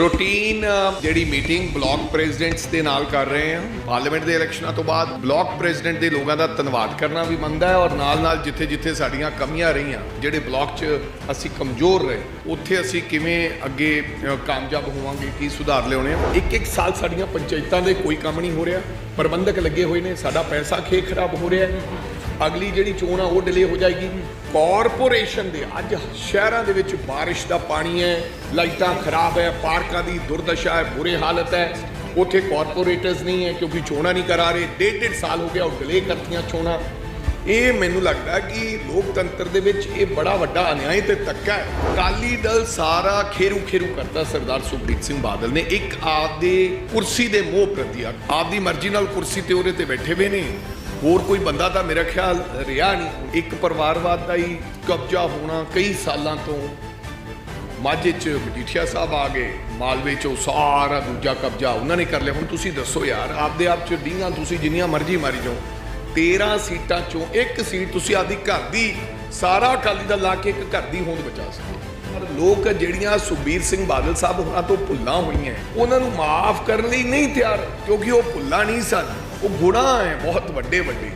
Routine ਜਿਹੜੀ meeting block presidents ਦੇ ਨਾਲ ਕਰ ਰਹੇ ਹਾਂ। ਪਾਰਲੀਮੈਂਟ ਦੇ ਇਲੈਕਸ਼ਨਾਂ ਤੋਂ ਬਾਅਦ ਬਲਾਕ ਪ੍ਰੈਜ਼ੀਡੈਂਟ ਦੇ ਲੋਕਾਂ ਦਾ ਧੰਨਵਾਦ ਕਰਨਾ ਵੀ ਮੰਨਦਾ ਹੈ ਔਰ ਨਾਲ-ਨਾਲ ਜਿੱਥੇ-ਜਿੱਥੇ ਸਾਡੀਆਂ ਕਮੀਆਂ ਰਹੀਆਂ, ਜਿਹੜੇ ਬਲਾਕ 'ਚ ਅਸੀਂ ਕਮਜ਼ੋਰ ਰਹੇ, ਉੱਥੇ ਅਸੀਂ ਕਿਵੇਂ ਅੱਗੇ ਕਾਮਯਾਬ ਹੋਵਾਂਗੇ, ਕੀ ਸੁਧਾਰ ਲਿਆਉਣੇ ਆ। ਇੱਕ ਇੱਕ ਸਾਲ ਸਾਡੀਆਂ ਪੰਚਾਇਤਾਂ ਦੇ ਕੋਈ ਕੰਮ ਨਹੀਂ ਹੋ ਰਿਹਾ, ਪ੍ਰਬੰਧਕ ਲੱਗੇ ਹੋਏ ਨੇ, ਸਾਡਾ ਪੈਸਾ ਖੇ ਖਰਾਬ ਹੋ ਰਿਹਾ ਅਗਲੀ ਜਿਹੜੀ ਚੋਣ ਆ, ਉਹ ਡਿਲੇ ਹੋ ਜਾਏਗੀ। ਕਾਰਪੋਰੇਸ਼ਨ ਦੇ ਅੱਜ ਸ਼ਹਿਰਾਂ ਦੇ ਵਿੱਚ ਬਾਰਿਸ਼ ਦਾ ਪਾਣੀ ਹੈ, ਲਾਈਟਾਂ ਖਰਾਬ ਹੈ, ਪਾਰਕਾਂ ਦੀ ਦੁਰਦਸ਼ਾ ਹੈ, ਬੁਰੇ ਹਾਲਤ ਹੈ। ਉੱਥੇ ਕਾਰਪੋਰੇਟਰਸ ਨਹੀਂ ਹੈ ਕਿਉਂਕਿ ਚੋਣਾਂ ਨਹੀਂ ਕਰਾ ਰਹੇ। ਡੇਢ ਡੇਢ ਸਾਲ ਹੋ ਗਿਆ, ਉਹ ਡਿਲੇ ਕਰਤੀਆਂ ਚੋਣਾਂ। ਇਹ ਮੈਨੂੰ ਲੱਗਦਾ ਕਿ ਲੋਕਤੰਤਰ ਦੇ ਵਿੱਚ ਇਹ ਬੜਾ ਵੱਡਾ ਅਨਿਆਏ ਤੇ ਧੱਕਾ ਹੈ। ਕਾਲੀ ਦਲ ਸਾਰਾ ਖੇਰੂ ਖੇਰੂ ਕਰਦਾ ਸਰਦਾਰ ਸੁਖਬੀਰ ਸਿੰਘ ਬਾਦਲ ਨੇ। ਇੱਕ ਆਪ ਦੇ ਕੁਰਸੀ ਦੇ ਮੋਹ ਪ੍ਰਤੀ ਆਪਦੀ ਮਰਜ਼ੀ ਨਾਲ ਕੁਰਸੀ ਤੇ ਉਹਦੇ ਤੇ ਬੈਠੇ ਹੋਏ ਨੇ। ਹੋਰ ਕੋਈ ਬੰਦਾ ਤਾਂ ਮੇਰਾ ਖਿਆਲ ਰਿਹਾ ਨਹੀਂ। ਇੱਕ ਪਰਿਵਾਰਵਾਦ ਦਾ ਹੀ ਕਬਜ਼ਾ ਹੋਣਾ ਕਈ ਸਾਲਾਂ ਤੋਂ ਮਾਝੇ ਚ ਮਜੀਠੀਆ ਸਾਹਿਬ ਆ ਗਏ, ਮਾਲਵੇ ਚੋਂ ਸਾਰਾ ਦੂਜਾ ਕਬਜ਼ਾ ਉਹਨਾਂ ਨੇ ਕਰ ਲਿਆ। ਹੁਣ ਤੁਸੀਂ ਦੱਸੋ ਯਾਰ, ਆਪਦੇ ਆਪ ਚ ਡੀਆਂ ਤੁਸੀਂ ਜਿੰਨੀਆਂ ਮਰਜ਼ੀ ਮਾਰੀ ਜਾਓ। 13 ਸੀਟਾਂ ਚੋਂ ਇੱਕ ਸੀਟ ਤੁਸੀਂ ਆਪਦੀ ਘਰ ਦੀ ਸਾਰਾ ਅਕਾਲੀ ਦਲ ਲਾ ਕੇ ਇੱਕ ਘਰ ਦੀ ਹੋਂਦ ਬਚਾ ਸਕਦੇ ਪਰ ਲੋਕ ਜਿਹੜੀਆਂ ਸੁਖਬੀਰ ਸਿੰਘ ਬਾਦਲ ਸਾਹਿਬ ਹੋਰਾਂ ਤੋਂ ਭੁੱਲਾਂ ਹੋਈਆਂ, ਉਹਨਾਂ ਨੂੰ ਮਾਫ ਕਰਨ ਲਈ ਨਹੀਂ ਤਿਆਰ, ਕਿਉਂਕਿ ਉਹ ਭੁੱਲਾਂ ਨਹੀਂ ਸਨ। ਉਹ ਗੁਨਾਹ ਹੈ ਬਹੁਤ ਵੱਡੇ ਵੱਡੇ।